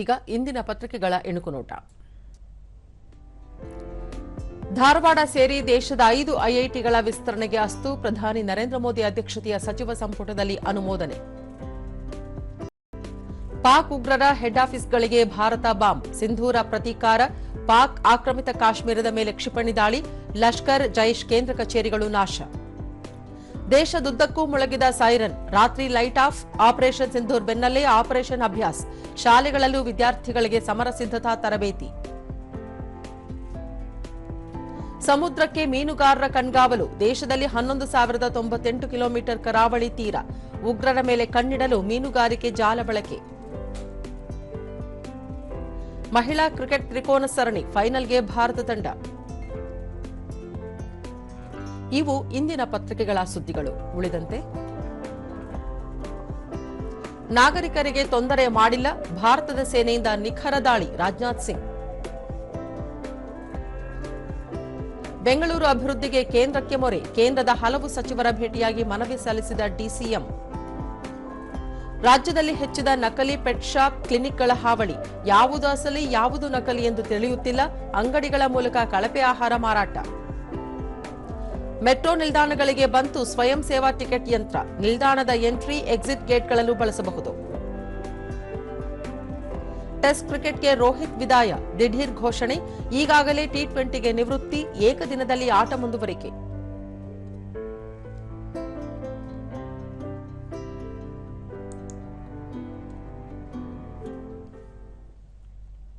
ಈಗ ಇಂದಿನ ಪತ್ರಿಕೆಗಳ ಇಣುಕುನೋಟ ಧಾರವಾಡ ಸೇರಿ ದೇಶದ ಐದು ಐಐಟಿಗಳ ವಿಸ್ತರಣೆಗೆ ಅಸ್ತು ಪ್ರಧಾನಿ ನರೇಂದ್ರ ಮೋದಿ ಅಧ್ಯಕ್ಷತೆಯ ಸಚಿವ ಸಂಪುಟದಲ್ಲಿ ಅನುಮೋದನೆ. ಪಾಕ್ ಉಗ್ರರ ಹೆಡ್ ಆಫೀಸ್ಗಳಿಗೆ ಭಾರತ ಬಾಂಬ್, ಸಿಂಧೂರ ಪ್ರತೀಕಾರ, ಪಾಕ್ ಆಕ್ರಮಿತ ಕಾಶ್ಮೀರದ ಮೇಲೆ ಕ್ಷಿಪಣಿ ದಾಳಿ, ಲಷ್ಕರ್, ಜೈಷ್ ಕೇಂದ್ರ ಕಚೇರಿಗಳು ನಾಶ. ದೇಶದುದ್ದಕ್ಕೂ ಮೊಳಗಿದ ಸೈರನ್. ರಾತ್ರಿ ಲೈಟ್ ಆಫ್ ಆಪರೇಷನ್ ಸಿಂಧೂರ್ ಬೆನ್ನಲ್ಲೇ ಆಪರೇಷನ್ ಅಭ್ಯಾಸ್. ಶಾಲೆಗಳಲ್ಲೂ ವಿದ್ಯಾರ್ಥಿಗಳಿಗೆ ಸಮರ ಸಿದ್ಧತಾ ತರಬೇತಿ. ಸಮುದ್ರಕ್ಕೆ ಮೀನುಗಾರರ ಕಣ್ಗಾವಲು. ದೇಶದಲ್ಲಿ ಹನ್ನೊಂದು ಸಾವಿರದ ತೊಂಬತ್ತೆಂಟು ಕಿಲೋಮೀಟರ್ ಕರಾವಳಿ ತೀರ. ಉಗ್ರರ ಮೇಲೆ ಕಣ್ಣಿಡಲು ಮೀನುಗಾರಿಕೆ ಜಾಲ ಬಳಕೆ. ಮಹಿಳಾ ಕ್ರಿಕೆಟ್ ತ್ರಿಕೋನ ಸರಣಿ. ಫೈನಲ್ಗೆ ಭಾರತ ತಂಡ. ಇವು ಇಂದಿನ ಪತ್ರಿಕೆಗಳ ಸುದ್ದಿಗಳು. ಉಳಿದಂತೆ, ನಾಗರಿಕರಿಗೆ ತೊಂದರೆ ಮಾಡಿಲ್ಲ ಭಾರತದ ಸೇನೆಯಿಂದ ನಿಖರ ದಾಳಿ, ರಾಜನಾಥ್ ಸಿಂಗ್. ಬೆಂಗಳೂರು ಅಭಿವೃದ್ಧಿಗೆ ಕೇಂದ್ರಕ್ಕೆ ಮೊರೆ, ಕೇಂದ್ರದ ಹಲವು ಸಚಿವರ ಭೇಟಿಯಾಗಿ ಮನವಿ ಸಲ್ಲಿಸಿದ ಡಿಸಿಎಂ. ರಾಜ್ಯದಲ್ಲಿ ಹೆಚ್ಚಿದ ನಕಲಿ ಪೆಟ್ ಶಾಪ್ ಕ್ಲಿನಿಕ್ಗಳ ಹಾವಳಿ, ಯಾವುದು ಅಸಲಿ, ಯಾವುದು ನಕಲಿ ಎಂದು ತಿಳಿಯುತ್ತಿಲ್ಲ, ಅಂಗಡಿಗಳ ಮೂಲಕ ಕಳಪೆ ಆಹಾರ ಮಾರಾಟ. ಮೆಟ್ರೋ ನಿಲ್ದಾಣಗಳಿಗೆ ಬಂತು ಸ್ವಯಂ ಸೇವಾ ಟಿಕೆಟ್ ಯಂತ್ರ, ನಿಲ್ದಾಣದ ಎಂಟ್ರಿ, ಎಕ್ಸಿಟ್ ಗೇಟ್ಗಳಲ್ಲೂ ಬಳಸಬಹುದು. ಟೆಸ್ಟ್ ಕ್ರಿಕೆಟ್ಗೆ ರೋಹಿತ್ ವಿದಾಯ, ದಿಢೀರ್ ಘೋಷಣೆ, ಈಗಾಗಲೇ ಟಿ ಟ್ವೆಂಟಿಗೆ ನಿವೃತ್ತಿ, ಏಕದಿನದಲ್ಲಿ ಆಟ ಮುಂದುವರಿಕೆ.